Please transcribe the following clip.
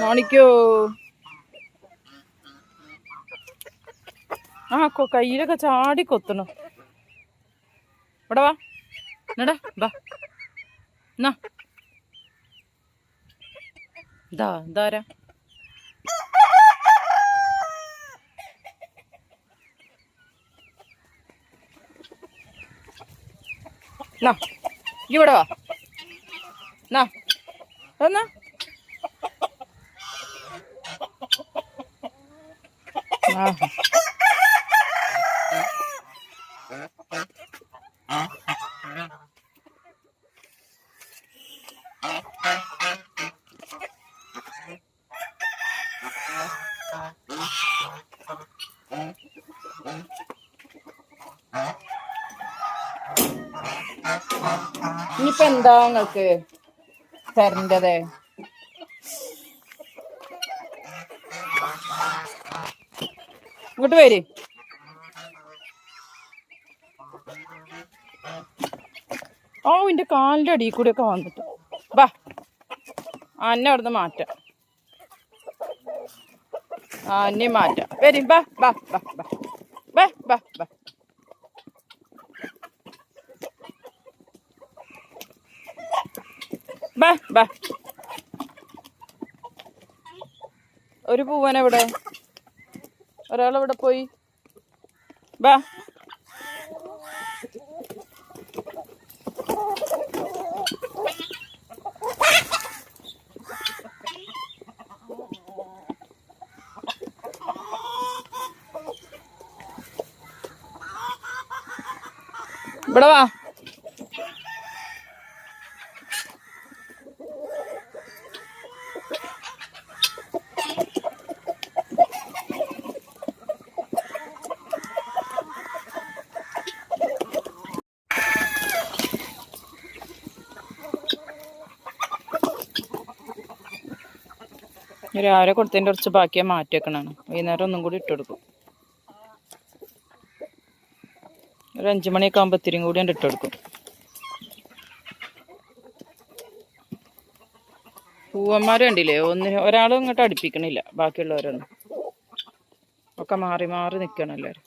മോണിക്കോ. ആ കൊ കയ്യിലൊക്കെ ചാടി കൊത്തണം. ഇവിടെ വാ. എന്നടാ വാ. എന്നാ. ഇതാ ഇതാരാ? ഇവിടെ വാ. എന്നാ എന്നാ. ഇനിയിപ്പോ എന്താ നിങ്ങൾക്ക് തരേണ്ടത്? ഇങ്ങോട്ട് വരെ. ഓ എന്റെ കാലിന്റെ അടിയിൽ കൂടി ഒക്കെ വന്നിട്ട് വാ അന്നെ അവിടുന്ന് മാറ്റാം. ആ അന്നെ മാറ്റാം. വരും ബാ ബാ ബാ ബാ. ബാ ബാ ബാ. ബാ ബാ. ഒരു പൂവനെവിടെ ഒരാളെവിടെ പോയി. ബാ. ഇവിടെ വാ. രാവിലെ കൊടുത്തതിന്റെ കുറച്ച് ബാക്കിയാ മാറ്റി വെക്കണാണ് വൈകുന്നേരം ഒന്നും കൂടി ഇട്ട് കൊടുക്കും. ഒരു അഞ്ച് മണിയൊക്കെ ആകുമ്പോൾ ഇത്തിരിയും കൂടി ഇട്ട് കൊടുക്കും. പൂവന്മാർ കണ്ടില്ലേ? ഒന്ന് ഒരാളും ഇങ്ങോട്ട് അടുപ്പിക്കണില്ല. ബാക്കിയുള്ളവരൊന്നും. ഒക്കെ മാറി മാറി നിൽക്കണം എല്ലാവരും